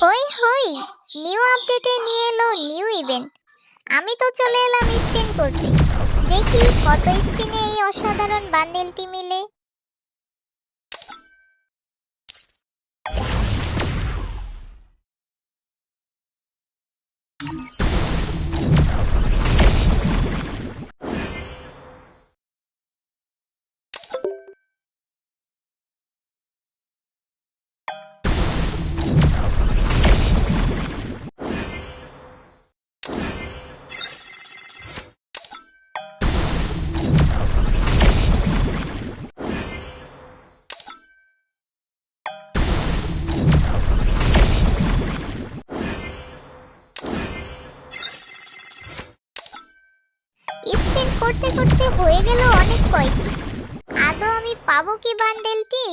হই হই নিউ আপডেটে নিয়ে এলো নিউ ইভেন্ট আমি তো চলে এলাম স্পিন করতে। দেখি কত স্পিনে এই অসাধারণ বান্ডেলটি মিলে। করতে করতে হয়ে গেল অনেক কয়টি আদৌ আমি পাবো কি বান্ডেলটি?